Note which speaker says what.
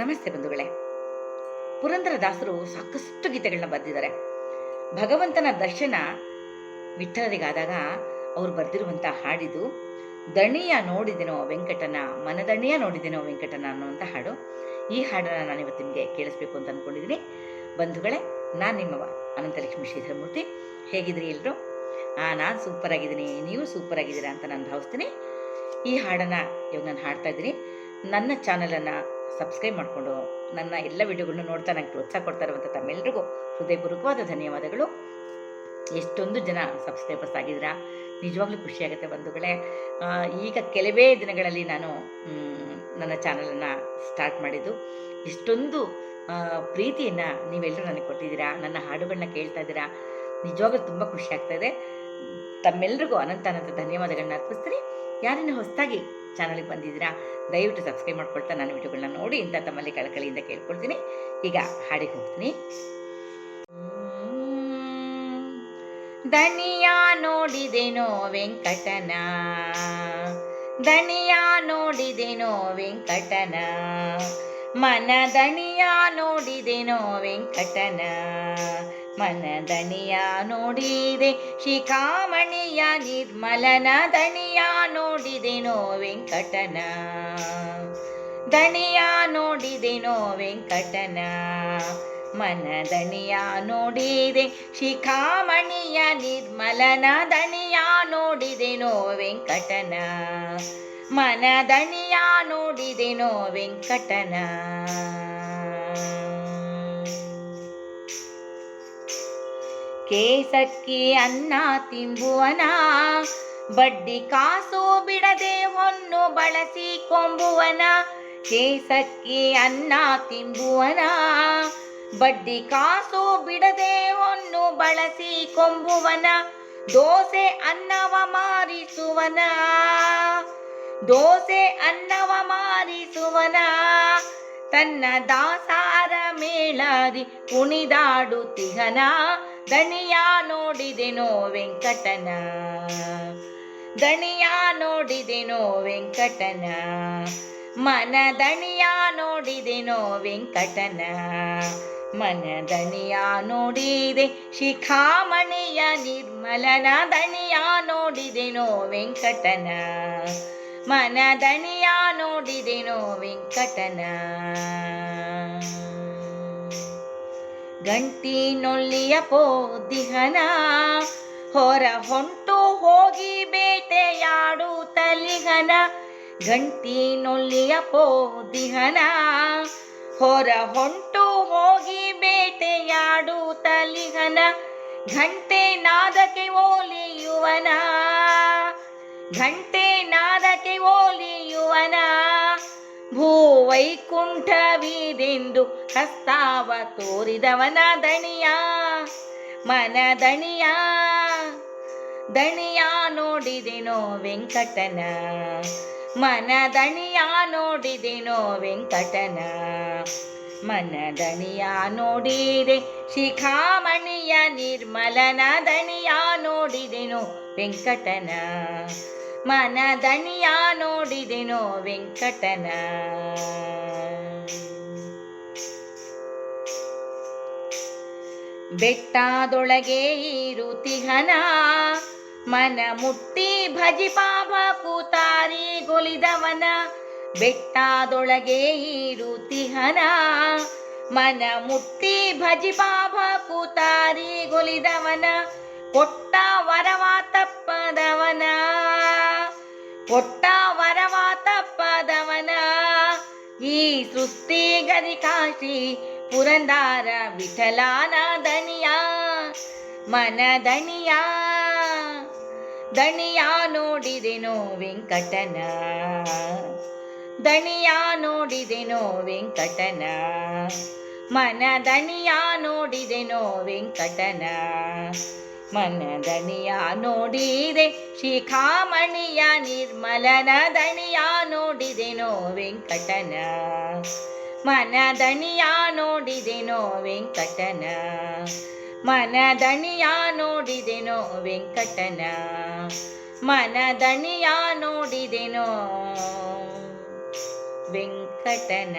Speaker 1: ನಮಸ್ತೆ ಬಂಧುಗಳೇ. ಪುರಂದರದಾಸರು ಸಾಕಷ್ಟು ಗೀತೆಗಳನ್ನ ಬರೆದಿದ್ದಾರೆ. ಭಗವಂತನ ದರ್ಶನ ವಿಠಲರಿಗಾದಾಗ ಅವರು ಬರೆದಿರುವಂಥ ಹಾಡಿದು, ದಣಿಯ ನೋಡಿದೆನೋ ವೆಂಕಟನ, ಮನದಣಿಯ ನೋಡಿದೆನೋ ವೆಂಕಟನ ಅನ್ನುವಂಥ ಹಾಡು. ಈ ಹಾಡನ್ನು ನಾನು ಇವತ್ತು ನಿಮಗೆ ಕೇಳಿಸ್ಬೇಕು ಅಂತ ಅಂದ್ಕೊಂಡಿದ್ದೀನಿ ಬಂಧುಗಳೇ, ನಾನು ನಿಮ್ಮವ ಅನಂತಲಕ್ಷ್ಮಿ ಶ್ರೀಧರಮೂರ್ತಿ. ಹೇಗಿದ್ರಿ ಎಲ್ಲರೂ ನಾನು ಸೂಪರ್ ಆಗಿದ್ದೀನಿ ನೀವು ಸೂಪರ್ ಆಗಿದ್ದೀರಾ ಅಂತ ನಾನು ಭಾವಿಸ್ತೀನಿ. ಈ ಹಾಡನ್ನು ಇವಾಗ ನಾನು ಹಾಡ್ತಾ ಇದ್ದೀನಿ. ನನ್ನ ಚಾನಲನ್ನು ಸಬ್ಸ್ಕ್ರೈಬ್ ಮಾಡಿಕೊಂಡು ನನ್ನ ಎಲ್ಲ ವಿಡಿಯೋಗಳನ್ನ ನೋಡ್ತಾ ನನಗೆ ಪ್ರೋತ್ಸಾಹ ಕೊಡ್ತಾ ಇರುವಂಥ ತಮ್ಮೆಲ್ಲರಿಗೂ ಹೃದಯಪೂರ್ವಕವಾದ ಧನ್ಯವಾದಗಳು. ಎಷ್ಟೊಂದು ಜನ ಸಬ್ಸ್ಕ್ರೈಬರ್ಸ್ ಆಗಿದ್ದೀರಾ? ನಿಜವಾಗ್ಲೂ ಖುಷಿಯಾಗುತ್ತೆ ಬಂಧುಗಳೇ. ಈಗ ಕೆಲವೇ ದಿನಗಳಲ್ಲಿ ನಾನು ನನ್ನ ಚಾನಲನ್ನು ಸ್ಟಾರ್ಟ್ ಮಾಡಿದ್ದು. ಇಷ್ಟೊಂದು ಪ್ರೀತಿಯನ್ನು ನೀವೆಲ್ಲರೂ ನನಗೆ ಕೊಟ್ಟಿದ್ದೀರಾ? ನನ್ನ ಹಾಡುಗಳನ್ನ ಕೇಳ್ತಾ ಇದ್ದೀರಾ? ನಿಜವಾಗ್ಲೂ ತುಂಬ ಖುಷಿ ಆಗ್ತಾ ಇದೆ. ತಮ್ಮೆಲ್ಲರಿಗೂ ಅನಂತ ಅನಂತ ಧನ್ಯವಾದಗಳನ್ನ ಅರ್ಪಿಸ್ತೀನಿ. ಯಾರನ್ನ ಹೊಸದಾಗಿ ಚಾನಲ್ಗೆ ಬಂದಿದ್ದೀರಾ? ದಯವಿಟ್ಟು ಸಬ್ಸ್ಕ್ರೈಬ್ ಮಾಡ್ಕೊಳ್ತಾ ನಾನು ವಿಡಿಯೋಗಳನ್ನ ನೋಡಿ ಇಂಥ ತಮ್ಮಲ್ಲಿ ಕಳಕಳಿಯಿಂದ ಕೇಳ್ಕೊಳ್ತೀನಿ. ಈಗ ಹಾಡಿಗೆ ಹೋಗ್ತೀನಿ. ದಣಿಯ ನೋಡಿದೆನೋ ವೆಂಕಟನ? ದಣಿಯ ನೋಡಿದೆನೋ ವೆಂಕಟನ? ಮನ ನೋಡಿದೆ ನೋಡಿದೆನೋ ವೆಂಕಟನ? ಮನದಣಿಯ ನೋಡಿದೆ ಶಿಖಾಮಣಿಯ ನಿರ್ಮಲನ. ದಣಿಯ ನೋಡಿದೆನೋ ವೆಂಕಟನ? ದಣಿಯ ನೋಡಿದೆನೋ ವೆಂಕಟನ? ಮನದಣಿಯ ನೋಡಿದೆ ಶಿಖಾಮಣಿಯ ನಿರ್ಮಲನ. ದಣಿಯ ನೋಡಿದೆನೋ ವೆಂಕಟನ? ಮನ ದಣಿಯ ನೋಡಿದೆನೋ ವೆಂಕಟನ. ಕೇಸಕ್ಕಿ ಅನ್ನ ತಿಂಬುವನ, ಬಡ್ಡಿ ಕಾಸು ಬಿಡದೆ ಹೊನ್ನು ಬಳಸಿ ಕೊಂಬುವನ. ಕೇಸಕ್ಕಿ ಅನ್ನ ತಿಂಬುವನ, ಬಡ್ಡಿ ಕಾಸು ಬಿಡದೆ ಹೊನ್ನು ಬಳಸಿ ಕೊಂಬುವನ. ದೋಸೆ ಅನ್ನವ ಮಾರಿಸುವನ. ದೋಸೆ ಅನ್ನವ ಮಾರಿಸುವನ. ತನ್ನ ದಾಸಾರ ಮೇಳಾದಿ ಕುಣಿದಾಡುತ್ತಿಗನ ದಣಿಯ ನೋಡಿದೆನೋ ವೆಂಕಟನ. ದಣಿಯ ನೋಡಿದೆನೋ ವೆಂಕಟನ. ಮನ ದಣಿಯ ನೋಡಿದೆನೋ ವೆಂಕಟನ. ಮನ ದಣಿಯ ನೋಡಿದೆ ಶಿಖಾಮಣಿಯ ನಿರ್ಮಲನ. ದಣಿಯ ನೋಡಿದೆನೋ ವೆಂಕಟನ. ಮನ ದಣಿಯ ನೋಡಿದೆನೋ ವೆಂಕಟನ. ಗಂಟಿನೊಳ್ಳಿಯ ಪೋದಿಹನ ಹೊರ ಹೊಂಟು ಹೋಗಿ ಬೇಟೆಯಾಡು ತಲಿಹನ. ಗಂಟಿನೊಳ್ಳಿಯ ಪೋದಿಹನ ಹೊರ ಹೊಂಟು ಹೋಗಿ ಬೇಟೆಯಾಡು ತಲಿಹನ. ಘಂಟೆ ನಾದಕ್ಕೆ ಓಲಿಯುವನ ಘಂಟೆ ನಾದಕ್ಕೆ ಓಲಿಯುವನ ಭೂವೈಕುಂಠವಿದೆಂದು ಹಸ್ತಾವ ತೋರಿದವನ ದಣಿಯ. ಮನ ದಣಿಯ ನೋಡಿದೆನೋ ವೆಂಕಟನ. ಮನ ದಣಿಯ ನೋಡಿದೆನೋ ವೆಂಕಟನ. ಮನ ದಣಿಯ ನೋಡಿದೆ ಶಿಖಾಮಣಿಯ ನಿರ್ಮಲನ ದಣಿಯ ನೋಡಿದೆನೋ ವೆಂಕಟನ. ಮನ ದಣಿಯ ನೋಡಿದೆನೋ ವೆಂಕಟನ. ಬೆಟ್ಟದೊಳಗೆ ಇರುತಿಹನ, ಮನ ಮುಟ್ಟಿ ಭಜಿ ಪಾಪ ಕೂತಾರಿ ಗೊಲಿದವನ. ಬೆಟ್ಟದೊಳಗೆ ಇರುತಿಹನ, ಮನ ಮುಟ್ಟಿ ಭಜಿ ಪಾಪ ಕೂತಾರಿ ಗೊಲಿದವನ. ಕೊಟ್ಟ ವರವ ತಪ್ಪದವನ ಕೊಟ್ಟ ವರವ ತಪ್ಪದವನ ಈ ಸೃಷ್ಟಿ ಗದಿ ಕಾಶಿ ಪುರಂದಾರ ವಿಠಲಾನ ದಣಿಯ ಮನ ದಣಿಯ ದಣಿಯ ನೋಡಿದೆನೋ ವೆಂಕಟನ. ದಣಿಯ ನೋಡಿದೆನೋ ವೆಂಕಟನ. ಮನ ದಣಿಯ ನೋಡಿದೆನೋ ವೆಂಕಟನ. ಮನ ದಣಿಯ ನೋಡಿದೆ, ಶಿಖಾಮಣಿಯ ನಿರ್ಮಲನ ದಣಿಯ ನೋಡಿದೆನೋ ವೆಂಕಟನ. ಮನದಣಿಯ ನೋಡಿದೆ ನೋಡಿದೆನೋ ವೆಂಕಟನ. ಮನದಣಿಯ ನೋಡಿದೆ ನೋಡಿದೆನೋ ವೆಂಕಟನ. ಮನದಣಿಯ ನೋಡಿದೆನೋ ವೆಂಕಟನ.